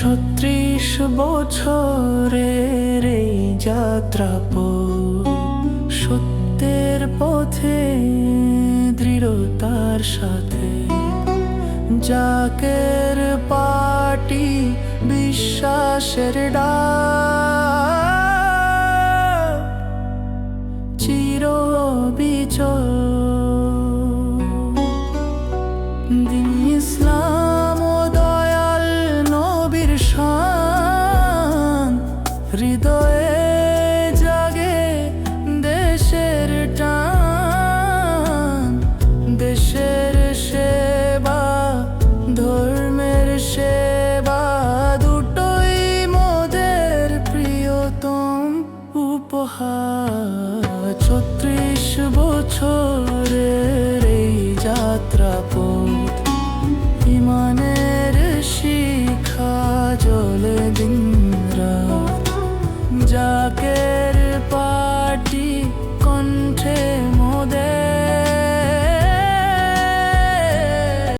ছত্রিশ বছরের এই যাত্রা সত্যের পথে দৃঢ়তার সাথে। জাকের পাটি বিশ্বাসের ডা চির বিচল দিন ইসলাম হৃদয়ে জাগে দেশের টান দেশের সেবা ধর্মের সেবা দুটোই মোদের প্রিয়তম উপহার। ছত্রিশ বছর again.